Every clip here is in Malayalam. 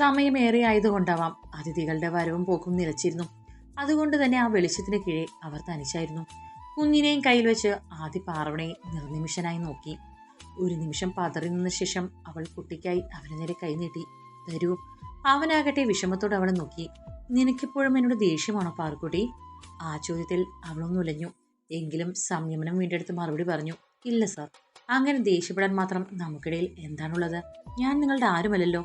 സമയമേറെ ആയതുകൊണ്ടാവാം അതിഥികളുടെ വരവും പോക്കും നിലച്ചിരുന്നു അതുകൊണ്ട് തന്നെ ആ വെളിച്ചത്തിന് കീഴെ അവർ തനിച്ചായിരുന്നു. കുഞ്ഞിനെയും കയ്യിൽ വെച്ച് ആദ്യ പാർവണയെ നിർനിമിഷനായി നോക്കി. ഒരു നിമിഷം പതറി നിന്ന ശേഷം അവൾ കുട്ടിക്കായി അവന് നേരെ കൈനീട്ടി തരൂ. അവനാകട്ടെ വിഷമത്തോടെ അവളെ നോക്കി. നിനക്കിപ്പോഴും എന്നോട് ദേഷ്യമാണോ പാർക്കുട്ടി ആ ചോദ്യത്തിൽ അവളൊന്ന് ഉലഞ്ഞു. എങ്കിലും സംയമനം വീണ്ടെടുത്ത് മറുപടി പറഞ്ഞു ഇല്ല സർ. അങ്ങനെ ദേഷ്യപ്പെടാൻ മാത്രം നമുക്കിടയിൽ എന്താണുള്ളത്? ഞാൻ നിങ്ങളുടെ ആരുമല്ലല്ലോ.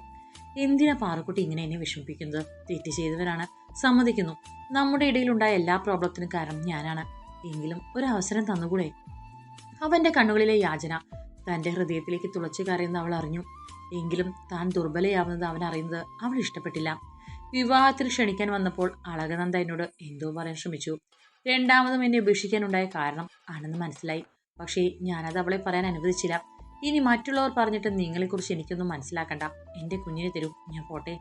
എന്തിനാ പാറക്കുട്ടി ഇങ്ങനെ എന്നെ വിഷമിപ്പിക്കുന്നത്? തെറ്റ് ചെയ്തവരാണ്. സമ്മതിക്കുന്നു. നമ്മുടെ ഇടയിലുണ്ടായ എല്ലാ പ്രോബ്ലത്തിനും കാരണം ഞാനാണ്. എങ്കിലും ഒരു അവസരം തന്നുകൂടെ? അവന്റെ കണ്ണുകളിലെ യാചന തന്റെ ഹൃദയത്തിലേക്ക് തുളച്ചു കയറിയെന്ന് അവൾ അറിഞ്ഞു. എങ്കിലും താൻ ദുർബലയാവുന്നത് അവൻ അറിയുന്നത് അവൾ ഇഷ്ടപ്പെട്ടില്ല. വിവാഹത്തിൽ ക്ഷണിക്കാൻ വന്നപ്പോൾ അളകനന്ദ എന്നോട് എന്തോ പറയാൻ ശ്രമിച്ചു. രണ്ടാമതും എന്നെ ഉപേക്ഷിക്കാനുണ്ടായ കാരണം ആണെന്ന് മനസ്സിലായി. പക്ഷേ ഞാനത് അവളെ പറയാൻ അനുവദിച്ചില്ല. ഇനി മറ്റുള്ളവർ പറഞ്ഞിട്ട് നിങ്ങളെക്കുറിച്ച് എനിക്കൊന്നും മനസ്സിലാക്കണ്ട. എന്റെ കുഞ്ഞിനെ തരൂ. ഞാൻ പോട്ടെ.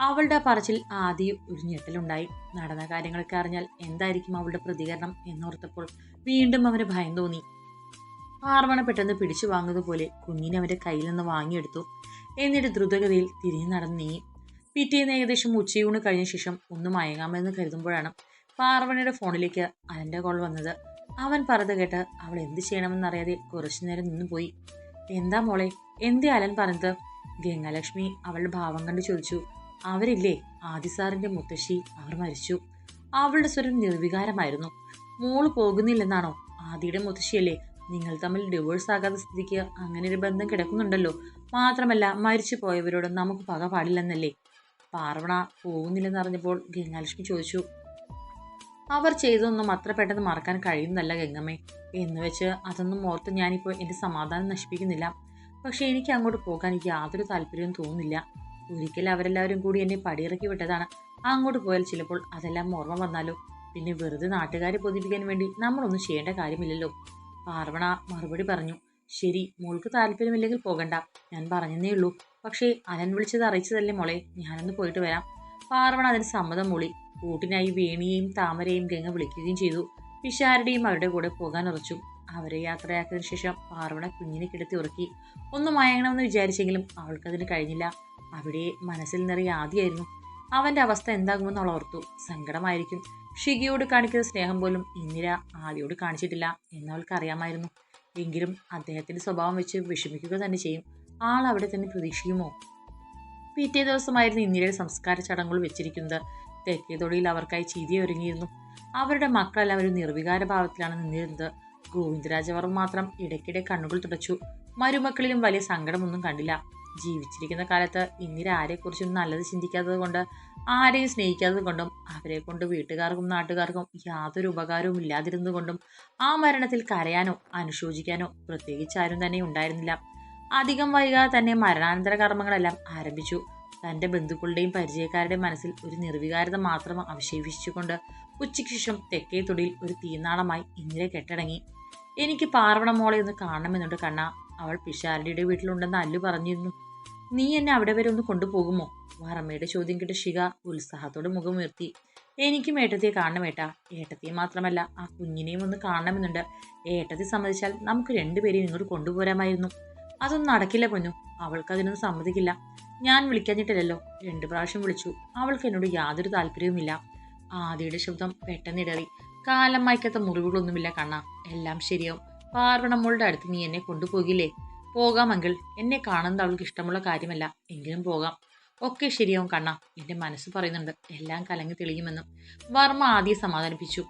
അവളുടെ പറച്ചിൽ ആദ്യം ഒരു ഞെട്ടലുണ്ടായി. നടന്ന കാര്യങ്ങളൊക്കെ അറിഞ്ഞാൽ എന്തായിരിക്കും അവളുടെ പ്രതികരണം എന്നോർത്തപ്പോൾ വീണ്ടും അവന് ഭയം തോന്നി. ആർവണ പെട്ടെന്ന് പിടിച്ചു വാങ്ങുന്നതുപോലെ കുഞ്ഞിനെ അവന്റെ കയ്യിൽ നിന്ന് വാങ്ങിയെടുത്തു. എന്നിട്ട് ദ്രുതഗതിയിൽ തിരിഞ്ഞു നടന്ന് നീങ്ങി. പിറ്റേന്ന് ഏകദേശം ഉച്ചയൂണ് കഴിഞ്ഞ ശേഷം ഒന്ന് മയങ്ങാമെന്ന് കരുതുമ്പോഴാണ് പാർവണയുടെ ഫോണിലേക്ക് അവന്റെ കോൾ വന്നത്. അവൻ പറഞ്ഞത് കേട്ട് അവൾ എന്ത് ചെയ്യണമെന്നറിയാതെ കുറച്ചു നേരം നിന്നു പോയി. എന്താ മോളെ? എന്തേ അലൻ പറഞ്ഞത്? ഗംഗാലക്ഷ്മി അവളുടെ ഭാവം കണ്ട് ചോദിച്ചു. അവരില്ലേ? ആദി സാറിന്റെ മുത്തശ്ശി. അവർ മരിച്ചു. അവളുടെ സ്വരം നിർവികാരമായിരുന്നു. മോൾ പോകുന്നില്ലെന്നാണോ? ആദിയുടെ മുത്തശ്ശിയല്ലേ? നിങ്ങൾ തമ്മിൽ ഡിവോഴ്സ് ആകാത്ത സ്ഥിതിക്ക് അങ്ങനെ ഒരു ബന്ധം കിടക്കുന്നുണ്ടല്ലോ. മാത്രമല്ല മരിച്ചു പോയവരോട് നമുക്ക് പക പാടില്ലെന്നല്ലേ? പാർവണ പോകുന്നില്ലെന്നറിഞ്ഞപ്പോൾ ഗംഗാലക്ഷ്മി ചോദിച്ചു. അവർ ചെയ്തതൊന്നും അത്ര പെട്ടെന്ന് മറക്കാൻ കഴിയുന്നല്ല ഗംഗമ്മേ. എന്ന് വെച്ച് അതൊന്നും ഓർത്ത് ഞാനിപ്പോൾ എന്റെ സമാധാനം നശിപ്പിക്കുന്നില്ല. പക്ഷേ എനിക്ക് അങ്ങോട്ട് പോകാൻ യാതൊരു താല്പര്യവും തോന്നുന്നില്ല. ഒരിക്കൽ അവരെല്ലാവരും കൂടി എന്നെ പടിയിറക്കി വിട്ടതാണ്. അങ്ങോട്ട് പോയാൽ ചിലപ്പോൾ അതെല്ലാം ഓർമ്മ വന്നാലോ? പിന്നെ വെറുതെ നാട്ടുകാരെ ബോധിപ്പിക്കാൻ വേണ്ടി നമ്മളൊന്നും ചെയ്യേണ്ട കാര്യമില്ലല്ലോ. പാർവണ മറുപടി പറഞ്ഞു ശരി മോൾക്ക് താല്പര്യമില്ലെങ്കിൽ പോകണ്ട. ഞാൻ പറഞ്ഞതേ ഉള്ളൂ. പക്ഷേ അലൻ വിളിച്ചത് അറിയിച്ചതല്ലേ മോളെ? ഞാനൊന്ന് പോയിട്ട് വരാം. പാർവണ അതിന് സമ്മതം മൂളി. കൂട്ടിനായി വേണിയെയും താമരയും ഗംഗ വിളിക്കുകയും ചെയ്തു. പിഷാരുടെയും അവരുടെ കൂടെ പോകാൻ ഉറച്ചു. അവരെ യാത്രയാക്കിയതിനു ശേഷം പാർവണ കുഞ്ഞിനെ കിടത്തി ഉറക്കി. ഒന്ന് മയങ്ങണമെന്ന് വിചാരിച്ചെങ്കിലും അവൾക്കതിന് കഴിഞ്ഞില്ല. അവിടെ മനസ്സിൽ നിറയെ ആദ്യമായിരുന്നു അവന്റെ അവസ്ഥ എന്താകുമെന്ന് അവൾ ഓർത്തു. സങ്കടമായിരിക്കും. ഷിഗയോട് കാണിക്കുന്ന സ്നേഹം പോലും ഇന്ദിര ആദ്യയോട് കാണിച്ചിട്ടില്ല എന്നവൾക്കറിയാമായിരുന്നു എങ്കിലും അദ്ദേഹത്തിന്റെ സ്വഭാവം വെച്ച് വിഷമിക്കുക തന്നെ ചെയ്യും. ആൾ അവിടെ തന്നെ പ്രതീക്ഷിക്കുമോ? പിറ്റേ ദിവസമായിരുന്നു ഇന്ദിരയുടെ സംസ്കാര ചടങ്ങുകൾ വെച്ചിരിക്കുന്നത്. തെക്കേതൊടിയിൽ അവർക്കായി ചീതിയൊരുങ്ങിയിരുന്നു അവരുടെ മക്കളെല്ലാവരും നിർവികാര ഭാവത്തിലാണ് നിന്നിരുന്നത്. ഗോവിന്ദരാജവർമ്മ മാത്രം ഇടയ്ക്കിടെ കണ്ണുകൾ തുടച്ചു. മരുമക്കളിലും വലിയ സങ്കടമൊന്നും കണ്ടില്ല. ജീവിച്ചിരിക്കുന്ന കാലത്ത് ഇന്ദിര ആരെക്കുറിച്ചും നല്ലത് ചിന്തിക്കാത്തത് കൊണ്ട് ആരെയും സ്നേഹിക്കാത്തത് കൊണ്ടും അവരെ കൊണ്ട് വീട്ടുകാർക്കും നാട്ടുകാർക്കും യാതൊരു ഉപകാരവും ഇല്ലാതിരുന്നത് കൊണ്ടും ആ മരണത്തിൽ കരയാനോ അനുശോചിക്കാനോ പ്രത്യേകിച്ച് ആരും തന്നെ ഉണ്ടായിരുന്നില്ല. അധികം വൈകാതെ തന്നെ മരണാനന്തര കർമ്മങ്ങളെല്ലാം ആരംഭിച്ചു. തന്റെ ബന്ധുക്കളുടെയും പരിചയക്കാരുടെയും മനസ്സിൽ ഒരു നിർവികാരത മാത്രം അവശേഷിച്ചുകൊണ്ട് ഉച്ചയ്ക്ക് ശേഷം തെക്കേ തൊടിയിൽ ഒരു തീനാളമായി ഇന്ദിര കെട്ടടങ്ങി. എനിക്ക് പാർവണ മോളെ ഒന്ന് കാണണമെന്നുണ്ട് കണ്ണ. അവൾ പിഷാരടിയുടെ വീട്ടിലുണ്ടെന്ന് അല്ലു പറഞ്ഞിരുന്നു. നീ എന്നെ അവിടെ വരെ ഒന്ന് കൊണ്ടുപോകുമോ? വറമ്മയുടെ ചോദ്യം കേട്ട് ശിഖ ഉത്സാഹത്തോടെ മുഖമുയർത്തി എനിക്കും ഏട്ടത്തിയെ കാണണം ഏട്ടാ. ഏട്ടത്തിയെ മാത്രമല്ല ആ കുഞ്ഞിനെയും ഒന്ന് കാണണമെന്നുണ്ട്. ഏട്ടത്തെ സമ്മതിച്ചാൽ നമുക്ക് രണ്ടുപേരെയും ഇങ്ങോട്ട് കൊണ്ടുപോരാമായിരുന്നു. അതൊന്നും നടക്കില്ല പൊന്നു. അവൾക്ക് അതിനൊന്നും സമ്മതിക്കില്ല. ഞാൻ വിളിക്കാഞ്ഞിട്ടില്ലല്ലോ. രണ്ട് പ്രാവശ്യം വിളിച്ചു. അവൾക്ക് എന്നോട് യാതൊരു താല്പര്യവുമില്ല. ആദിയുടെ ശബ്ദം പെട്ടെന്നിടറി കാലം മായ്ക്കാത്ത മുറിവുകളൊന്നുമില്ല കണ്ണ. എല്ലാം ശരിയാവും. പാർവണമ്മളുടെ അടുത്ത് നീ എന്നെ കൊണ്ടുപോകില്ലേ? പോകാമെങ്കിൽ എന്നെ കാണുന്നത് അവൾക്ക് ഇഷ്ടമുള്ള കാര്യമല്ല. എങ്കിലും പോകാം. ഒക്കെ ശരിയാവും കണ്ണ. എന്റെ മനസ്സ് പറയുന്നുണ്ട്. എല്ലാം കലങ്ങി തെളിയുമെന്നും. വർമ്മ ആദ്യം സമാധാനിപ്പിച്ചു.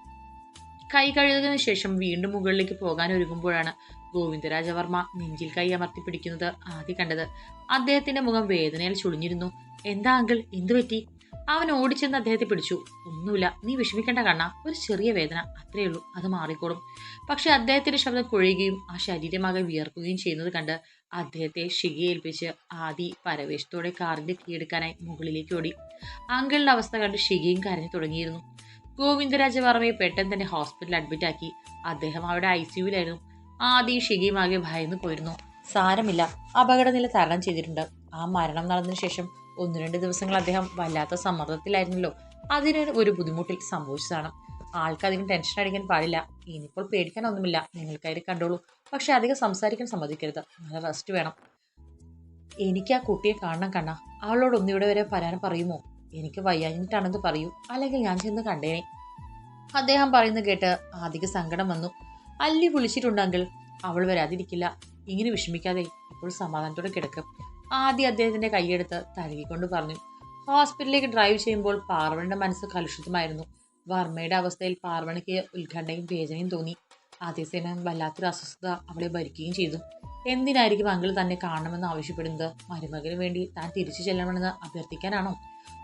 കൈ കഴുകുന്നതിന് ശേഷം വീണ്ടും മുകളിലേക്ക് പോകാൻ ഒരുങ്ങുമ്പോഴാണ് ഗോവിന്ദരാജവർമ്മ നെഞ്ചിൽ കൈ അമർത്തി പിടിക്കുന്നത് ആദ്യം കണ്ടത്. അദ്ദേഹത്തിന്റെ മുഖം വേദനയിൽ ചുളിഞ്ഞിരുന്നു. എന്താ അങ്കിൾ? എന്തു പറ്റി? അവൻ ഓടിച്ചെന്ന് അദ്ദേഹത്തെ പിടിച്ചു. ഒന്നുമില്ല. നീ വിഷമിക്കേണ്ട കണ്ണ. ഒരു ചെറിയ വേദന. അത്രയേ ഉള്ളൂ. അത് മാറിക്കോളും. പക്ഷെ അദ്ദേഹത്തിന്റെ ശബ്ദം കൊഴിയുകയും ആ ശരീരമാകെ വിയർക്കുകയും ചെയ്യുന്നത് കണ്ട് അദ്ദേഹത്തെ ഷികയേൽപ്പിച്ച് ആദി പരവേശത്തോടെ കാറിന്റെ കീഴെടുക്കാനായി മുകളിലേക്ക് ഓടി. അങ്കിളിന്റെ അവസ്ഥ കണ്ട് ഷികയും കരഞ്ഞു തുടങ്ങിയിരുന്നു. ഗോവിന്ദരാജവർമ്മയെ പെട്ടെന്ന് തന്നെ ഹോസ്പിറ്റലിൽ അഡ്മിറ്റ് ആക്കി അദ്ദേഹം അവിടെ ഐ സിയുവിലായിരുന്നു ആദി ഷിഗയും ആകെ ഭയന്നു പോയിരുന്നു. സാരമില്ല. അപകടനില തരണം ചെയ്തിട്ടുണ്ട്. ആ മരണം നടന്നതിന് ശേഷം ഒന്ന് രണ്ട് ദിവസങ്ങൾ അദ്ദേഹം വല്ലാത്ത സമ്മർദ്ദത്തിലായിരുന്നല്ലോ. അതിന് ഒരു ബുദ്ധിമുട്ടിൽ സംഭവിച്ചതാണ്. ആൾക്ക് അധികം ടെൻഷൻ അടിക്കാൻ പാടില്ല. ഇനിയിപ്പോൾ പേടിക്കാനൊന്നുമില്ല. നിങ്ങൾക്കായിട്ട് കണ്ടോളൂ. പക്ഷെ അധികം സംസാരിക്കാൻ സമ്മതിക്കരുത്. നല്ല റെസ്റ്റ് വേണം. എനിക്ക് ആ കുട്ടിയെ കാണണം കണ്ണ. അവളോട് ഒന്നിവിടെ വരെ വരാൻ പറയുമോ? എനിക്ക് വയ്യാഞ്ഞിട്ടാണെന്ന് പറയൂ. അല്ലെങ്കിൽ ഞാൻ ചെന്ന് കണ്ടേനെ. അദ്ദേഹം പറയുന്നത് കേട്ട് ആദിക്ക് സങ്കടം വന്നു. അല്ലി വിളിച്ചിട്ടുണ്ടെങ്കിൽ അവൾ വരാതിരിക്കില്ല. ഇങ്ങനെ വിഷമിക്കാതെ ഇപ്പോൾ സമാധാനത്തോടെ കിടക്കും. ആദ്യം അദ്ദേഹത്തിന്റെ കൈയെടുത്ത് തഴുകിക്കൊണ്ട് പറഞ്ഞു ഹോസ്പിറ്റലിലേക്ക് ഡ്രൈവ് ചെയ്യുമ്പോൾ പാർവണിന്റെ മനസ്സ് കലുഷിതമായിരുന്നു. വർമ്മയുടെ അവസ്ഥയിൽ പാർവണിക്ക് ഉത്കണ്ഠയും വേദനയും തോന്നി. അതേസമയം വല്ലാത്തൊരു അസ്വസ്ഥത അവളെ ഭരിക്കുകയും ചെയ്തു. എന്തിനായിരിക്കും അങ്കിൾ തന്നെ കാണണമെന്ന് ആവശ്യപ്പെടുന്നത്? മരുമകന് വേണ്ടി താൻ തിരിച്ചു ചെല്ലണമെന്ന് അഭ്യർത്ഥിക്കാനാണോ?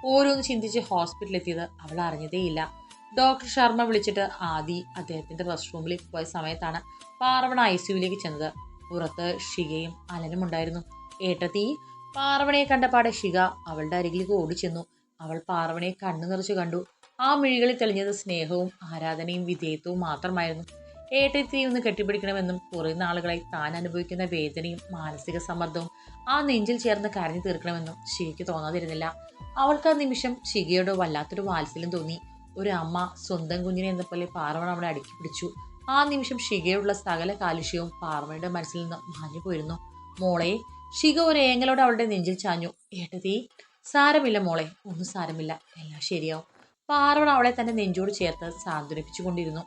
ഓരോന്ന് ചിന്തിച്ച് ഹോസ്പിറ്റലിലെത്തിയത് അവൾ അറിഞ്ഞതേയില്ല. ഡോക്ടർ ശർമ്മ വിളിച്ചിട്ട് ആദി അദ്ദേഹത്തിന്റെ റെസ്റ്റ് റൂമിലേക്ക് പോയ സമയത്താണ് പാർവണ ഐ സിയുവിലേക്ക് ചെന്നത്. പുറത്ത് ഷികയും അലനും ഉണ്ടായിരുന്നു. ഏട്ടത്തി പാർവണയെ കണ്ടപാടെ ഷിക അവളുടെ അരികിലേക്ക് ഓടിച്ചെന്നു. അവൾ പാർവണയെ കണ്ണു നിറച്ചു കണ്ടു. ആ മിഴികളിൽ തെളിഞ്ഞത് സ്നേഹവും ആരാധനയും വിധേയത്വവും മാത്രമായിരുന്നു. ഏട്ടത്തി ഒന്ന് കെട്ടിപ്പിടിക്കണമെന്നും കുറേ നാളുകളായി താൻ അനുഭവിക്കുന്ന വേദനയും മാനസിക സമ്മർദ്ദവും ആ നെഞ്ചിൽ ചേർന്ന് കരഞ്ഞു തീർക്കണമെന്നും ഷികയ്ക്ക് തോന്നാതിരുന്നില്ല. അവൾക്ക് ആ നിമിഷം ഷികയോട് വല്ലാത്തൊരു വാത്സല്യം തോന്നി. ഒരു അമ്മ സ്വന്തം കുഞ്ഞിനെ എന്ന പോലെ പാർവണ അവളെ അടുക്കി പിടിച്ചു. ആ നിമിഷം ഷികയുള്ള സകല കാലുഷ്യവും പാർവണയുടെ മനസ്സിൽ നിന്ന് മാഞ്ഞു പോയിരുന്നു. മോളെ ഷിക ഒരു ഏങ്ങലോടെ അവളുടെ നെഞ്ചിൽ ചാഞ്ഞു. ഏട്ടതി സാരമില്ല മോളെ ഒന്നും സാരമില്ല. എല്ലാം ശരിയാവും. പാർവണ അവളെ തന്റെ നെഞ്ചോട് ചേർത്ത് സാന്ത്വനിപ്പിച്ചുകൊണ്ടിരുന്നു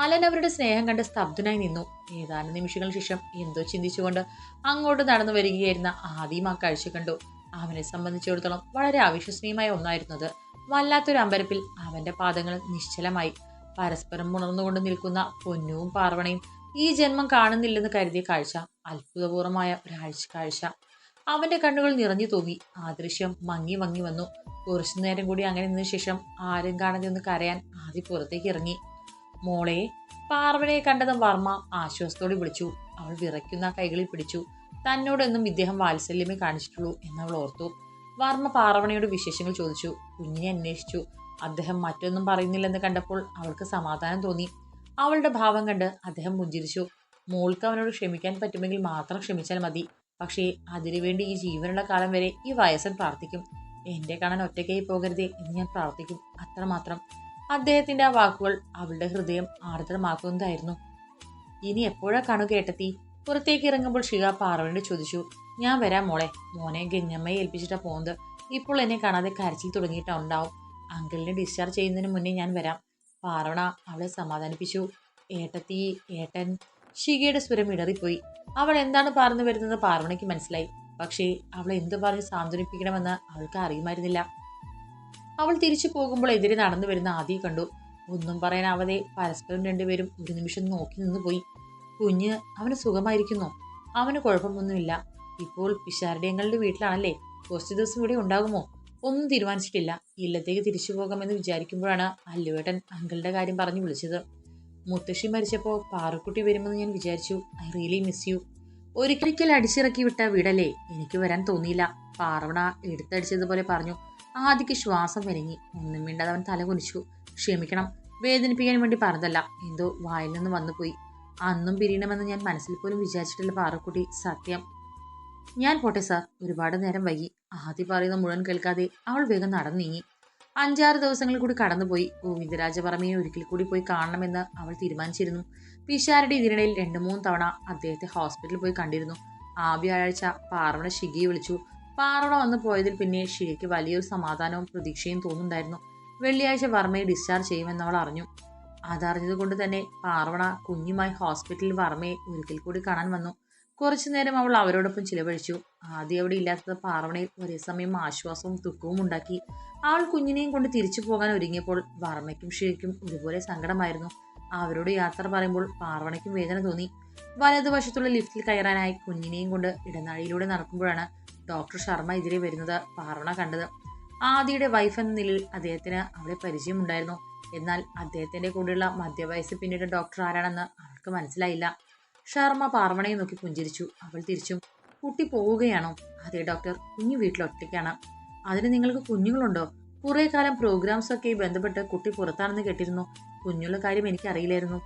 അലൻ അവരുടെ സ്നേഹം കണ്ട് സ്തബ്ധനായി നിന്നു. ഏതാനും നിമിഷങ്ങൾ ശേഷം എന്തോ ചിന്തിച്ചുകൊണ്ട് അങ്ങോട്ട് നടന്നു വരികയായിരുന്ന ആദ്യം ആ കാഴ്ച കണ്ടു. അവനെ സംബന്ധിച്ചിടത്തോളം വളരെ അവിശ്വസനീയമായ ഒന്നായിരുന്നത്. വല്ലാത്തൊരു അമ്പരപ്പിൽ അവന്റെ പാദങ്ങൾ നിശ്ചലമായി. പരസ്പരം ഉണർന്നുകൊണ്ട് നിൽക്കുന്ന പൊന്നുവും പാർവണയും ഈ ജന്മം കാണുന്നില്ലെന്ന് കരുതിയ കാഴ്ച അത്ഭുതപൂർവമായ ഒരാഴ്ച കാഴ്ച. അവന്റെ കണ്ണുകൾ നിറഞ്ഞു തൂങ്ങി. ആ ദൃശ്യം മങ്ങി മങ്ങി വന്നു. കുറച്ചു നേരം കൂടി അങ്ങനെ നിന്ന ശേഷം ആരും കാണാതെ ഒന്ന് കരയാൻ ആദ്യ പുറത്തേക്ക് ഇറങ്ങി. മോളെ പാർവണയെ കണ്ടതും വർമ്മ ആശ്വാസത്തോടെ വിളിച്ചു. അവൾ വിറയ്ക്കുന്ന കൈകളിൽ പിടിച്ചു. തന്നോടെന്നും ഇദ്ദേഹം വാത്സല്യമേ കാണിച്ചിട്ടുള്ളൂ എന്നവൾ ഓർത്തു. വർമ്മ പാർവണയോട് വിശേഷങ്ങൾ ചോദിച്ചു. കുഞ്ഞിനെ അന്വേഷിച്ചു. അദ്ദേഹം മറ്റൊന്നും പറയുന്നില്ലെന്ന് കണ്ടപ്പോൾ അവൾക്ക് സമാധാനം തോന്നി. അവളുടെ ഭാവം കണ്ട് അദ്ദേഹം പുഞ്ചിരിച്ചു. മോൾക്ക് അവനോട് ക്ഷമിക്കാൻ പറ്റുമെങ്കിൽ മാത്രം ക്ഷമിച്ചാൽ മതി. പക്ഷേ അതിനുവേണ്ടി ഈ ജീവനുള്ള കാലം വരെ ഈ വയസ്സൻ പ്രാർത്ഥിക്കും. എന്റെ കാണാൻ ഒറ്റയ്ക്കായി പോകരുതേ എന്ന് ഞാൻ പ്രാർത്ഥിക്കും. അത്രമാത്രം. അദ്ദേഹത്തിന്റെ ആ വാക്കുകൾ അവളുടെ ഹൃദയം ആർദ്രമാക്കുന്നതായിരുന്നു. ഇനി എപ്പോഴാ കാണുക ഏട്ടത്തി പുറത്തേക്ക് ഇറങ്ങുമ്പോൾ ഷിക പാർവനോട് ചോദിച്ചു. ഞാൻ വരാം മോളെ. മോനെ ഗഞ്ഞമ്മയെ ഏൽപ്പിച്ചിട്ടാണ് പോകുന്നത്. ഇപ്പോൾ എന്നെ കാണാതെ കരച്ചിൽ തുടങ്ങിയിട്ടുണ്ടാവും അങ്കിളിനെ ഡിസ്ചാർജ് ചെയ്യുന്നതിന് മുന്നേ ഞാൻ വരാം. പാർവണ അവളെ സമാധാനിപ്പിച്ചു. ഏട്ടത്തി ഏട്ടൻ ഷികയുടെ സ്വരം ഇടറിപ്പോയി. അവൾ എന്താണ് പറഞ്ഞു വരുന്നത് പാർവണയ്ക്ക് മനസ്സിലായി. പക്ഷേ അവൾ എന്ത് പറഞ്ഞ് സാന്ത്വനിപ്പിക്കണമെന്ന് അവൾക്ക് അറിയുമായിരുന്നില്ല. അവൾ തിരിച്ചു പോകുമ്പോൾ എതിരെ നടന്നു വരുന്ന ആദ്യം കണ്ടു. ഒന്നും പറയാനാവാതെ പരസ്പരം രണ്ടുപേരും ഒരു നിമിഷം നോക്കി നിന്ന് പോയി കുഞ്ഞ് അവന് സുഖമായിരിക്കുന്നു? അവന് കുഴപ്പമൊന്നുമില്ല. ഇപ്പോൾ പിഷാരടിയങ്ങളുടെ വീട്ടിലാണല്ലേ? കുറച്ച് ദിവസം ഇവിടെ ഉണ്ടാകുമോ? ഒന്നും തീരുമാനിച്ചിട്ടില്ല. ഇല്ലത്തേക്ക് തിരിച്ചു പോകാമെന്ന് വിചാരിക്കുമ്പോഴാണ് അല്ലുവേട്ടൻ അങ്കിളുടെ കാര്യം പറഞ്ഞു വിളിച്ചത്. മുത്തശ്ശി മരിച്ചപ്പോൾ പാറക്കുട്ടി വരുമെന്ന് ഞാൻ വിചാരിച്ചു. ഐ റിയലി മിസ് യു ഒരിക്കൽ അടിച്ചിറക്കി വിട്ട വീടല്ലേ? എനിക്ക് വരാൻ തോന്നിയില്ല. പാറവണ എടുത്തടിച്ചതുപോലെ പറഞ്ഞു. ആദ്യക്ക് ശ്വാസം വരങ്ങി ഒന്നും മിണ്ടാതെ അവൻ തല കുനിച്ചു. ക്ഷമിക്കണം. വേദനിപ്പിക്കാൻ വേണ്ടി പറഞ്ഞതല്ല. എന്തോ വായിൽ നിന്ന് വന്നുപോയി. അന്നും പിരിയണമെന്ന് ഞാൻ മനസ്സിൽ പോലും വിചാരിച്ചിട്ടില്ല പാറക്കുട്ടി. സത്യം. ഞാൻ പോട്ടെ സാർ. ഒരുപാട് നേരം വൈകി. ആദ്യ പറയുന്ന മുഴുവൻ കേൾക്കാതെ അവൾ വേഗം നടന്നു നീങ്ങി അഞ്ചാറ് ദിവസങ്ങൾ കൂടി കടന്നുപോയി. ഗോവിന്ദരാജപറമയെ ഒരിക്കൽ കൂടി പോയി കാണണമെന്ന് അവൾ തീരുമാനിച്ചിരുന്നു. പിഷാരുടെ ഇതിനിടയിൽ രണ്ടു മൂന്ന് തവണ അദ്ദേഹത്തെ ഹോസ്പിറ്റലിൽ പോയി കണ്ടിരുന്നു. ആ വ്യാഴാഴ്ച പാർവണ ഷിഗയെ വിളിച്ചു. പാർവണ വന്നു പോയതിൽ പിന്നെ ഷിഗയ്ക്ക് വലിയൊരു സമാധാനവും പ്രതീക്ഷയും തോന്നുന്നുണ്ടായിരുന്നു. വെള്ളിയാഴ്ച വർമ്മയെ ഡിസ്ചാർജ് ചെയ്യുമെന്ന് അവൾ അറിഞ്ഞു. അതറിഞ്ഞതുകൊണ്ട് തന്നെ പാർവണ കുഞ്ഞുമായി ഹോസ്പിറ്റലിൽ വർമ്മയെ ഒരിക്കൽ കൂടി കാണാൻ വന്നു. കുറച്ചു നേരം അവൾ അവരോടൊപ്പം ചിലവഴിച്ചു. ആദ്യം അവിടെ ഇല്ലാത്തത് പാർവണയിൽ ഒരേ സമയം ആശ്വാസവും ദുഃഖവും ഉണ്ടാക്കി. അവൾ കുഞ്ഞിനെയും കൊണ്ട് തിരിച്ചു പോകാൻ ഒരുങ്ങിയപ്പോൾ വർമ്മയ്ക്കും ഷീക്കും ഒരുപോലെ സങ്കടമായിരുന്നു. അവരോട് യാത്ര പറയുമ്പോൾ പാർവണയ്ക്കും വേദന തോന്നി. വലതുവശത്തുള്ള ലിഫ്റ്റിൽ കയറാനായി കുഞ്ഞിനെയും കൊണ്ട് ഇടനാഴിയിലൂടെ നടക്കുമ്പോഴാണ് ഡോക്ടർ ശർമ്മ എതിരെ വരുന്നത് പാർവണ കണ്ടത്. ആദിയുടെ വൈഫ് എന്ന നിലയിൽ അദ്ദേഹത്തിന് അവളെ പരിചയമുണ്ടായിരുന്നു. എന്നാൽ അദ്ദേഹത്തിന്റെ കൂടെയുള്ള മധ്യവയസ്സ് പിന്നീട് ഡോക്ടർ ആരാണെന്ന് അവൾക്ക് മനസ്സിലായില്ല. ശർമ്മ പാർവണയെ നോക്കി പുഞ്ചിരിച്ചു. അവൾ തിരിച്ചു കുട്ടി പോവുകയാണോ? അതെ ഡോക്ടർ. കുഞ്ഞു വീട്ടിൽ ഒറ്റയ്ക്കാണ്. അതിന് നിങ്ങൾക്ക് കുഞ്ഞുങ്ങളുണ്ടോ? കുറെ കാലം പ്രോഗ്രാംസ് ഒക്കെ ബന്ധപ്പെട്ട് കുട്ടി പുറത്താണെന്ന് കേട്ടിരുന്നു. കുഞ്ഞുള്ള കാര്യം എനിക്കറിയില്ലായിരുന്നു.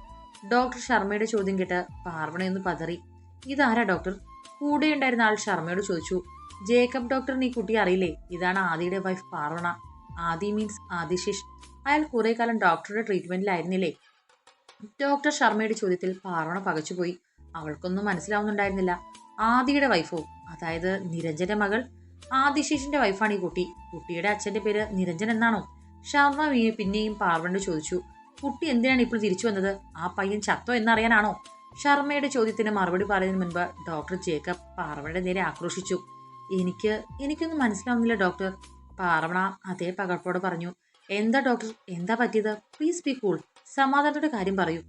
ഡോക്ടർ ശർമ്മയുടെ ചോദ്യം കേട്ട് പാർവണയൊന്ന് പതറി. ഇതാരാ ഡോക്ടർ? കൂടെ ഉണ്ടായിരുന്ന ആൾ ശർമ്മയോട് ചോദിച്ചു. ജേക്കബ് ഡോക്ടർ നീ കുട്ടി അറിയില്ലേ? ഇതാണ് ആദിയുടെ വൈഫ് പാർവണ. ആദി മീൻസ് ആദിശിഷ്. അയാൾ കുറെ കാലം ഡോക്ടറുടെ ട്രീറ്റ്മെന്റിലായിരുന്നില്ലേ ഡോക്ടർ ശർമ്മയുടെ ചോദ്യത്തിൽ പാർവണ പകച്ചുപോയി. അവൾക്കൊന്നും മനസ്സിലാവുന്നുണ്ടായിരുന്നില്ല. ആദിയുടെ വൈഫോ അതായത് നിരഞ്ജന്റെ മകൾ ആദിശേഷിന്റെ വൈഫാണ് ഈ കുട്ടി. കുട്ടിയുടെ അച്ഛന്റെ പേര് നിരഞ്ജൻ എന്നാണോ? ശർമ്മ പിന്നെയും പാർവണോട് ചോദിച്ചു കുട്ടി എന്തിനാണ് ഇപ്പോൾ തിരിച്ചു വന്നത്? ആ പയ്യൻ ചത്തോ എന്നറിയാനാണോ? ശർമ്മയുടെ ചോദ്യത്തിന് മറുപടി പറയുന്നതിന് മുൻപ് ഡോക്ടർ ജേക്കബ് പാർവണയുടെ നേരെ ആക്രോശിച്ചു. എനിക്ക് എനിക്കൊന്നും മനസ്സിലാവുന്നില്ല ഡോക്ടർ. പാർവണ അതേ പകർപ്പോട് പറഞ്ഞു എന്താ ഡോക്ടർ? എന്താ പറ്റിയത്? പ്ലീസ് ബി കൂൾ സമാധാനത്തോടെ കാര്യം പറയൂ.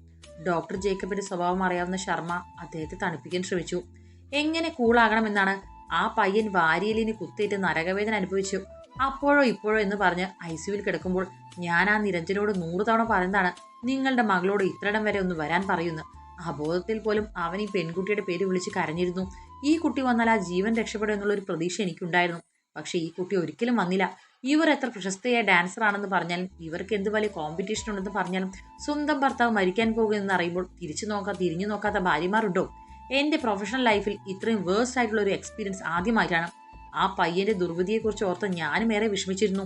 ഡോക്ടർ ജേക്കബിന്റെ സ്വഭാവം അറിയാവുന്ന ശർമ്മ അദ്ദേഹത്തെ തണുപ്പിക്കാൻ ശ്രമിച്ചു. എങ്ങനെ കൂളാകണമെന്നാണ് ആ പയ്യൻ വാരിയലിന് കുത്തേറ്റ് നരകവേദന അനുഭവിച്ചു. അപ്പോഴോ ഇപ്പോഴോ എന്ന് പറഞ്ഞ് ഐ സിയുവിൽ കിടക്കുമ്പോൾ ഞാൻ ആ നിരഞ്ജനോട് നൂറ് തവണ പറയുന്നതാണ് നിങ്ങളുടെ മകളോട് ഇത്രയിടം വരെ ഒന്ന് വരാൻ പറയുന്നു. അബോധത്തിൽ പോലും അവൻ ഈ പെൺകുട്ടിയുടെ പേര് വിളിച്ച് കരഞ്ഞിരുന്നു. ഈ കുട്ടി വന്നാൽ ആ ജീവൻ രക്ഷപ്പെടും എന്നുള്ളൊരു പ്രതീക്ഷ എനിക്കുണ്ടായിരുന്നു. പക്ഷേ ഈ കുട്ടി ഒരിക്കലും വന്നില്ല. ഇവർ എത്ര പ്രശസ്തയായ ഡാൻസർ ആണെന്ന് പറഞ്ഞാലും ഇവർക്ക് എന്ത് വലിയ കോമ്പറ്റീഷൻ ഉണ്ടെന്ന് പറഞ്ഞാലും സ്വന്തം ഭർത്താവ് മരിക്കാൻ പോകുമെന്ന് അറിയുമ്പോൾ തിരിച്ചു നോക്കാ തിരിഞ്ഞു നോക്കാത്ത ഭാര്യമാരുണ്ടോ? എന്റെ പ്രൊഫഷണൽ ലൈഫിൽ ഇത്രയും വേഴ്സ്റ്റ് ആയിട്ടുള്ള ഒരു എക്സ്പീരിയൻസ് ആദ്യമായിട്ടാണ്. ആ പയ്യന്റെ ദുർവിധിയെക്കുറിച്ച് ഓർത്ത് ഞാനും ഏറെ വിഷമിച്ചിരുന്നു.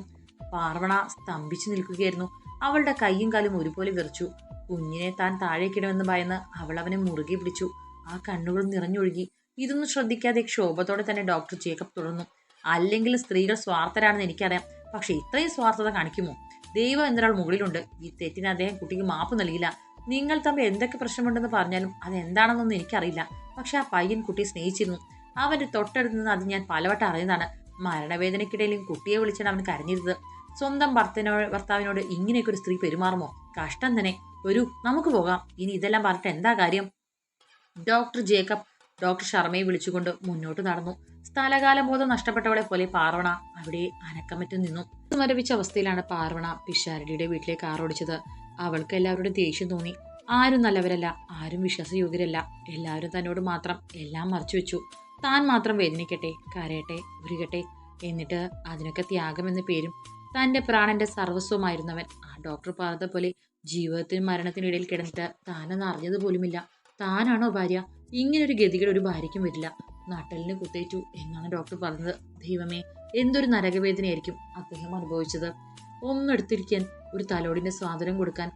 പാർവണ സ്തംഭിച്ചു നിൽക്കുകയായിരുന്നു. അവളുടെ കൈയും കാലും ഒരുപോലെ വിറച്ചു. കുഞ്ഞിനെ താൻ താഴേക്കിടുമെന്ന് ഭയന്ന് അവൾ അവനെ മുറുകെ പിടിച്ചു. ആ കണ്ണുകൾ നിറഞ്ഞൊഴുകി. ഇതൊന്നും ശ്രദ്ധിക്കാതെ ക്ഷോഭത്തോടെ തന്നെ ഡോക്ടർ ചേക്കപ്പ് തുടർന്നു. അല്ലെങ്കിൽ സ്ത്രീകൾ സ്വാർത്ഥരാണെന്ന് എനിക്കറിയാം. പക്ഷേ ഇത്രയും സ്വാർത്ഥത കാണിക്കുമോ? ദൈവം എന്നൊരാൾ മുകളിലുണ്ട്? ഈ തെറ്റിന് അദ്ദേഹം കുട്ടിക്ക് മാപ്പ് നൽകില്ല. നിങ്ങൾ തമ്മിൽ എന്തൊക്കെ പ്രശ്നമുണ്ടെന്ന് പറഞ്ഞാലും അത് എന്താണെന്നൊന്നും എനിക്കറിയില്ല. പക്ഷെ ആ പയ്യൻ കുട്ടിയെ സ്നേഹിച്ചിരുന്നു. അവന്റെ തൊട്ടടുത്ത് നിന്ന് അത് ഞാൻ പലവട്ടം അറിയുന്നതാണ്. മരണവേദനയ്ക്കിടയിലും കുട്ടിയെ വിളിച്ചാണ് അവൻ കരഞ്ഞിരുന്നത്. സ്വന്തം ഭർത്തനോട് ഭർത്താവിനോട് ഇങ്ങനെയൊക്കെ ഒരു സ്ത്രീ പെരുമാറുമോ? കഷ്ടം തന്നെ. ഒരു നമുക്ക് പോകാം. ഇനി ഇതെല്ലാം പറഞ്ഞിട്ട് എന്താ കാര്യം? ഡോക്ടർ ജേക്കബ് ഡോക്ടർ ശർമ്മയെ വിളിച്ചുകൊണ്ട് മുന്നോട്ട് നടന്നു. സ്ഥലകാലബോധം നഷ്ടപ്പെട്ടവളെ പോലെ പാർവണ അവിടെ അനക്കമറ്റ് നിന്നു. മരവിച്ച അവസ്ഥയിലാണ് പാർവണ പിഷാരടിയുടെ വീട്ടിലേക്ക് കാർ ഓടിച്ചത് അവൾക്ക് എല്ലാവരോടും ദേഷ്യം തോന്നി. ആരും നല്ലവരല്ല ആരും വിശ്വാസയോഗ്യരല്ല. എല്ലാവരും തന്നോട് മാത്രം എല്ലാം മറച്ചു വെച്ചു. താൻ മാത്രം വേദനിക്കട്ടെ കരയട്ടെ ഉരുകട്ടെ എന്നിട്ട് അതിനൊക്കെ ത്യാഗം എന്ന പേരും തന്റെ പ്രാണന്റെ സർവസ്വമായിരുന്നവൻ ആ ഡോക്ടർ പറഞ്ഞ പോലെ ജീവിതത്തിനും മരണത്തിനും ഇടയിൽ കിടന്നിട്ട് താനെന്ന് അറിഞ്ഞത് പോലുമില്ല. താനാണോ ഭാര്യ? ഇങ്ങനൊരു ഗതികൾ ഒരു ഭാര്യയ്ക്കും വരില്ല. നട്ടലിന് കുത്തേറ്റു എന്നാണ് ഡോക്ടർ പറഞ്ഞത്. ദൈവമേ എന്തൊരു നരകവേദനയായിരിക്കും അദ്ദേഹം അനുഭവിച്ചത്. ഒന്നെടുത്തിരിക്കാൻ ഒരു തലോടിന്റെ സ്വാതന്ത്ര്യം കൊടുക്കാൻ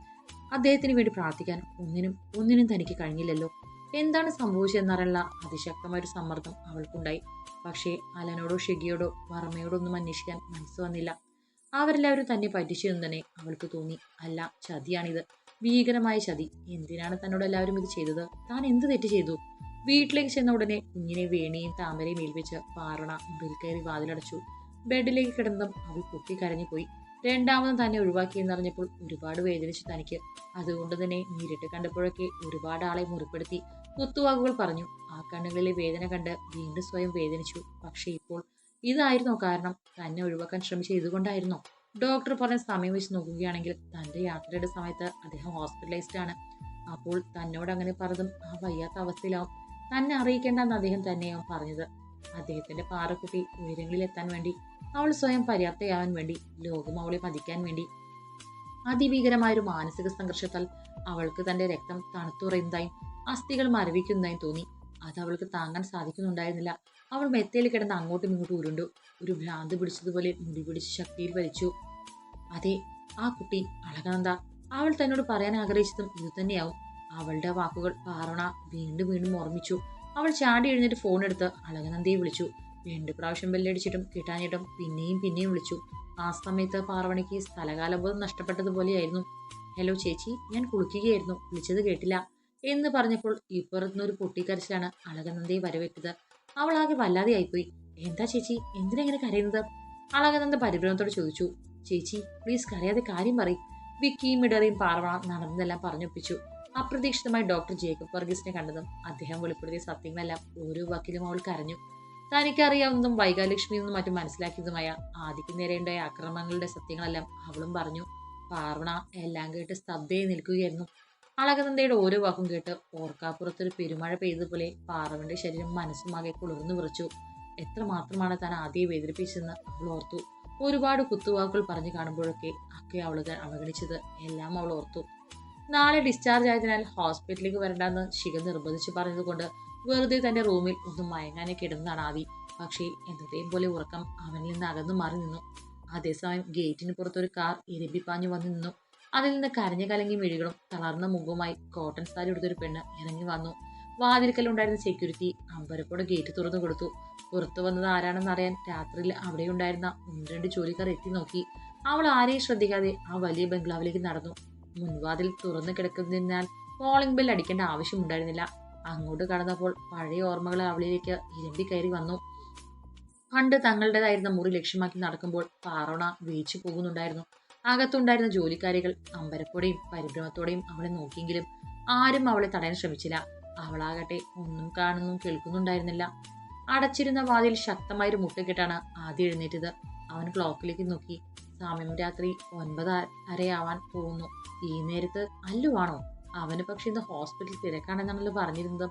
അദ്ദേഹത്തിന് വേണ്ടി പ്രാർത്ഥിക്കാൻ ഒന്നിനും ഒന്നിനും തനിക്ക് കഴിഞ്ഞില്ലല്ലോ. എന്താണ് സംഭവിച്ചതെന്നറിയുള്ള അതിശക്തമായ ഒരു സമ്മർദ്ദം അവൾക്കുണ്ടായി. പക്ഷേ അലനോടോ ഷെഗിയോടോ വർമ്മയോടോ ഒന്നും അന്വേഷിക്കാൻ മനസ്സ് വന്നില്ല. അവരെല്ലാവരും തന്നെ പറ്റിച്ചു എന്ന് തന്നെ അവൾക്ക് തോന്നി. അല്ല ചതിയാണിത്. ഭീകരമായ ചതി. എന്തിനാണ് തന്നോട് എല്ലാവരും ഇത് ചെയ്തത്? താൻ എന്ത് തെറ്റ് ചെയ്തു? വീട്ടിലേക്ക് ചെന്ന ഉടനെ കുഞ്ഞിനെ വേണിയും താമരയും ഏൽപ്പിച്ച് പാറണ മുറിയിൽ കയറി വാതിലടച്ചു. ബെഡിലേക്ക് കിടന്നതും അവൾ പൊട്ടി കരഞ്ഞുപോയി. രണ്ടാമതും തന്നെ ഒഴിവാക്കിയെന്നറിഞ്ഞപ്പോൾ ഒരുപാട് വേദനിച്ചു തനിക്ക്. അതുകൊണ്ട് തന്നെ നേരിട്ട് കണ്ടപ്പോഴൊക്കെ ഒരുപാട് ആളെ മുറിപ്പെടുത്തി കുത്തുവാക്കുകൾ പറഞ്ഞു. ആ കണ്ണുകളിലെ വേദന കണ്ട് വീണ്ടും സ്വയം വേദനിച്ചു. പക്ഷേ ഇപ്പോൾ ഇതായിരുന്നോ കാരണം. തന്നെ ഒഴിവാക്കാൻ ശ്രമിച്ച ഇതുകൊണ്ടായിരുന്നോ? ഡോക്ടർ പറഞ്ഞ സമയം വെച്ച് നോക്കുകയാണെങ്കിൽ തന്റെ യാത്രയുടെ സമയത്ത് അദ്ദേഹം ഹോസ്പിറ്റലൈസ്ഡ് ആണ്. അപ്പോൾ തന്നോട് അങ്ങനെ പറഞ്ഞതും ആ വയ്യാത്ത അവസ്ഥയിലാവും. തന്നെ അറിയിക്കേണ്ടെന്ന് അദ്ദേഹം തന്നെയാവും പറഞ്ഞത്. അദ്ദേഹത്തിന്റെ പാറക്കുട്ടി ഉയരങ്ങളിൽ എത്താൻ വേണ്ടി അവൾ സ്വയം പര്യാപ്തയാവാൻ വേണ്ടി ലോകം അവളെ പതിക്കാൻ വേണ്ടി അതിഭീകരമായൊരു മാനസിക സംഘർഷത്താൽ അവൾക്ക് തന്റെ രക്തം തണുത്തുറയുന്നതായും അസ്ഥികൾ മരവിക്കുന്നതായും തോന്നി. അത് അവൾക്ക് താങ്ങാൻ സാധിക്കുന്നുണ്ടായിരുന്നില്ല. അവൾ മെത്തയിൽ കിടന്ന് അങ്ങോട്ടും ഇങ്ങോട്ടും ഉരുണ്ടു. ഒരു ഭ്രാന്ത് പിടിച്ചതുപോലെ മുടി പിടിച്ച് ശക്തിയിൽ വലിച്ചു. അതെ ആ കുട്ടി അളകാന്ത അവൾ തന്നോട് പറയാൻ ആഗ്രഹിച്ചതും ഇതുതന്നെയാവും അവളുടെ വാക്കുകൾ പാറണ വീണ്ടും വീണ്ടും ഓർമ്മിച്ചു. അവൾ ചാടി എഴുന്നേറ്റ് ഫോൺ എടുത്ത് അളകനന്ദയെ വിളിച്ചു. രണ്ട് പ്രാവശ്യം ബെല്ലടിച്ചിട്ടും കിട്ടാനിട്ടും പിന്നെയും പിന്നെയും വിളിച്ചു. ആ സമയത്ത് പാർവണിക്ക് സ്ഥലകാലബോധം നഷ്ടപ്പെട്ടതുപോലെയായിരുന്നു. ഹലോ ചേച്ചി ഞാൻ കുളിക്കുകയായിരുന്നു. വിളിച്ചത് കേട്ടില്ല എന്ന് പറഞ്ഞപ്പോൾ ഇപ്പുറത്തുനിന്നൊരു പൊട്ടിക്കരച്ചിലാണ് അളകനന്ദയെ വരവേറ്റത്. അവൾ ആകെ വല്ലാതെയായിപ്പോയി. എന്താ ചേച്ചി എന്തിനെങ്ങനെ കരയുന്നത്? അളകനന്ദ പരിഭ്രമത്തോട് ചോദിച്ചു. ചേച്ചി പ്ലീസ് കരയാതെ കാര്യം പറയും. വിക്കിയും ഇടറിയും പാർവണ നടന്നതെല്ലാം പറഞ്ഞൊപ്പിച്ചു. അപ്രതീക്ഷിതമായി ഡോക്ടർ ജേക്കബ് വർഗീസിനെ കണ്ടതും അദ്ദേഹം വെളിപ്പെടുത്തിയ സത്യങ്ങളെല്ലാം ഓരോ വാക്കിലും അവൾ കരഞ്ഞു. തനിക്കറിയാവുന്നതും വൈകാലക്ഷ്മിയിൽ നിന്നും മറ്റും മനസ്സിലാക്കിയതുമായ ആദിക്ക് നേരെയുണ്ടായ അക്രമങ്ങളുടെ സത്യങ്ങളെല്ലാം അവളും പറഞ്ഞു. പാർവണ എല്ലാം കേട്ട് സ്തബ്ധയെ നിൽക്കുകയായിരുന്നു. അളകനന്ദയുടെ ഓരോ വാക്കും കേട്ട് ഓർക്കാപ്പുറത്തൊരു പെരുമഴ പെയ്തതുപോലെ പാർവണിന്റെ ശരീരം മനസ്സുമാകെ കുളിർന്നു വിറച്ചു. എത്രമാത്രമാണ് താൻ ആദ്യം വേദനിപ്പിച്ചതെന്ന് അവൾ ഓർത്തു. ഒരുപാട് കുത്തുവാക്കുകൾ പറഞ്ഞു കാണുമ്പോഴൊക്കെ ഒക്കെ അവൾ അവഗണിച്ചത് എല്ലാം അവൾ ഓർത്തു. നാളെ ഡിസ്ചാർജ് ആയതിനാൽ ഹോസ്പിറ്റലിലേക്ക് വരണ്ടെന്ന് ശിഖ നിർബന്ധിച്ചു പറഞ്ഞതുകൊണ്ട് വെറുതെ തന്റെ റൂമിൽ ഒന്ന് മയങ്ങാനെ കിടന്നതാണ് ആദി പക്ഷേ എന്തേം പോലെ ഉറക്കം അവനിൽ നിന്ന് അകന്നു മാറി നിന്നു. അതേസമയം ഗേറ്റിന് പുറത്തൊരു കാർ ഇരമ്പിപ്പാഞ്ഞു വന്നു നിന്നു. അതിൽ നിന്ന് കരഞ്ഞു കലങ്ങി മിഴികളും തളർന്ന മുഖവുമായി കോട്ടൺ സാരി എടുത്തൊരു പെണ്ണ് ഇറങ്ങി വന്നു. വാതിൽക്കലുണ്ടായിരുന്ന സെക്യൂരിറ്റി അമ്പരപ്പോടെ ഗേറ്റ് തുറന്നു കൊടുത്തു. പുറത്തു വന്നത് ആരാണെന്ന് അറിയാൻ രാത്രിയിൽ അവിടെ ഉണ്ടായിരുന്ന ഒന്ന് രണ്ട് ജോലിക്കാർ എത്തി നോക്കി. അവൾ ആരെയും ശ്രദ്ധിക്കാതെ ആ വലിയ ബംഗ്ലാവിലേക്ക് നടന്നു. മുൻവാതിൽ തുറന്നു കിടക്കുന്നതിനാൽ കോളിംഗ് ബെൽ അടിക്കേണ്ട ആവശ്യമുണ്ടായിരുന്നില്ല അങ്ങോട്ട് കടന്നപ്പോൾ പഴയ ഓർമ്മകൾ അവളിലേക്ക് ഇരമ്പി കയറി വന്നു. പണ്ട് തങ്ങളുടേതായിരുന്ന മുറി ലക്ഷ്യമാക്കി നടക്കുമ്പോൾ പാറോണ വീഴ്ച പോകുന്നുണ്ടായിരുന്നു. അകത്തുണ്ടായിരുന്ന ജോലിക്കാരികൾ അമ്പരപ്പോടെയും പരിഭ്രമത്തോടെയും അവളെ നോക്കിയെങ്കിലും ആരും അവളെ തടയാൻ ശ്രമിച്ചില്ല. അവളാകട്ടെ ഒന്നും കാണുന്നും കേൾക്കുന്നുണ്ടായിരുന്നില്ല. അടച്ചിരുന്ന വാതിൽ ശക്തമായൊരു മുട്ടുകെട്ടാണ് ആദ്യം എഴുന്നേറ്റത്. അവൻ ക്ലോക്കിലേക്ക് നോക്കി. സമയം രാത്രി ഒൻപത് അരയാവാൻ പോകുന്നു. ഈ നേരത്ത് അല്ലുവാണോ? അവന് പക്ഷെ ഇന്ന് ഹോസ്പിറ്റൽ തിരക്കാണെന്നാണല്ലോ പറഞ്ഞിരുന്നത്.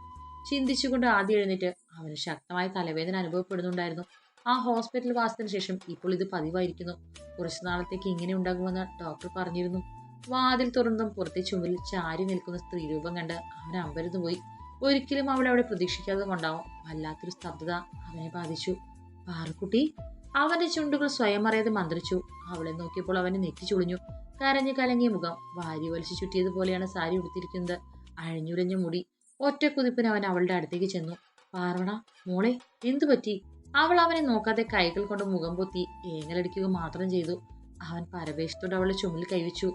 ചിന്തിച്ചുകൊണ്ട് ആദ്യം എഴുന്നേറ്റ് അവന് ശക്തമായ തലവേദന അനുഭവപ്പെടുന്നുണ്ടായിരുന്നു. ആ ഹോസ്പിറ്റൽ വാസത്തിന് ശേഷം ഇപ്പോൾ ഇത് പതിവായിരിക്കുന്നു. കുറച്ചു നാളത്തേക്ക് ഇങ്ങനെ ഉണ്ടാകുമെന്ന് ഡോക്ടർ പറഞ്ഞിരുന്നു. വാതിൽ തുറന്നും പുറത്തെ ചുമലിൽ ചാരി നിൽക്കുന്ന സ്ത്രീരൂപം കണ്ട് അവൻ അമ്പരന്ന് പോയി ഒരിക്കലും അവൾ അവിടെ പ്രതീക്ഷിക്കാതെ കൊണ്ടാവും. വല്ലാത്തൊരു സ്തബ്ധത അവനെ ബാധിച്ചു. പാറക്കുട്ടി അവന്റെ ചുണ്ടുകൾ സ്വയം അറിയാതെ മന്ത്രിച്ചു. അവളെ നോക്കിയപ്പോൾ അവനെ നെറ്റി ചുളിഞ്ഞു. കരഞ്ഞു കലങ്ങിയ മുഖം. വാരി വലിച്ചു ചുറ്റിയതുപോലെയാണ് സാരി ഉടുത്തിരിക്കുന്നത്. അഴിഞ്ഞുരഞ്ഞ മുടി. ഒറ്റ കുതിപ്പിന് അവൻ അവളുടെ അടുത്തേക്ക് ചെന്നു. പാർവണ മോളെ എന്തു പറ്റി? അവൾ അവനെ നോക്കാതെ കൈകൾ കൊണ്ട് മുഖം പൊത്തി ഏങ്ങലടിക്കുക മാത്രം ചെയ്തു. അവൻ പരവേശത്തോടെ അവളുടെ ചുമലിൽ കൈവച്ചു.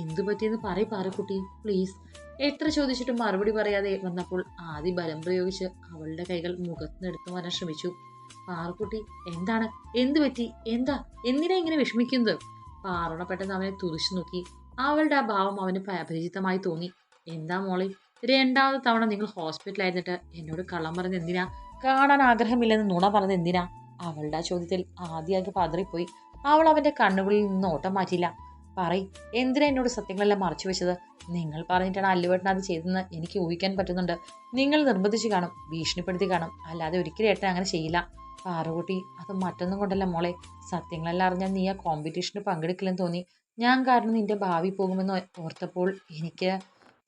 എന്തു പറ്റിയെന്ന് പറയ് പാറക്കുട്ടി പ്ലീസ് എത്ര ചോദിച്ചിട്ടും മറുപടി പറയാതെ വന്നപ്പോൾ ആദ്യ ബലം പ്രയോഗിച്ച് അവളുടെ കൈകൾ മുഖത്ത് എടുത്തു വരാൻ ശ്രമിച്ചു. പാറക്കുട്ടി എന്താണ്? എന്തു പറ്റി? എന്താ? എന്തിനാ ഇങ്ങനെ വിഷമിക്കുന്നത്? പാറുണ പെട്ടെന്ന് അവനെ തുറിച്ചു നോക്കി. അവളുടെ ആ ഭാവം അവന് അപരിചിതമായി തോന്നി. എന്താ മോളെ? രണ്ടാമത് തവണ നിങ്ങൾ ഹോസ്പിറ്റലായിരുന്നിട്ട് എന്നോട് കള്ളം പറഞ്ഞത് എന്തിനാ? കാണാൻ ആഗ്രഹമില്ലെന്ന് നുണ പറഞ്ഞത് എന്തിനാ? അവളുടെ ആ ചോദ്യത്തിൽ ആദ്യമായിട്ട് പതറിപ്പോയി. അവൾ അവന്റെ കണ്ണുകളിൽ നിന്ന് ഓട്ടം മാറ്റിയില്ല. പറയ്. എന്തിനാ എന്നോട് സത്യങ്ങളെല്ലാം മറച്ചു വെച്ചത്? നിങ്ങൾ പറഞ്ഞിട്ടാണ് അല്ലുവേട്ടൻ അത് ചെയ്തതെന്ന് എനിക്ക് ഊഹിക്കാൻ പറ്റുന്നുണ്ട്. നിങ്ങൾ നിർബന്ധിച്ച് കാണും ഭീഷണിപ്പെടുത്തി കാണും. അല്ലാതെ ഒരിക്കലും ഏട്ടൻ അങ്ങനെ ചെയ്യില്ല. പാറുകുട്ടി അത് മറ്റൊന്നും കൊണ്ടല്ല മോളെ. സത്യങ്ങളെല്ലാം അറിഞ്ഞാൽ നീ ആ കോമ്പറ്റീഷന് പങ്കെടുക്കില്ലെന്ന് തോന്നി. ഞാൻ കാരണം നിന്റെ ഭാവി പോകുമെന്ന് ഓർത്തപ്പോൾ എനിക്ക്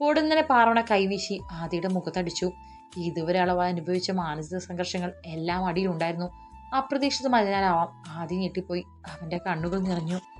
പൊടുന്നനെ പാറവണ കൈവീശി ആദിയുടെ മുഖത്തടിച്ചു. ഇതുവരെ അളവ് അനുഭവിച്ച മാനസിക സംഘർഷങ്ങൾ എല്ലാം അടിയിലുണ്ടായിരുന്നു. അപ്രതീക്ഷിതമായതിനാലാവാം ആദ്യം ഞെട്ടിപ്പോയി. അവന്റെ കണ്ണുകൾ നിറഞ്ഞു.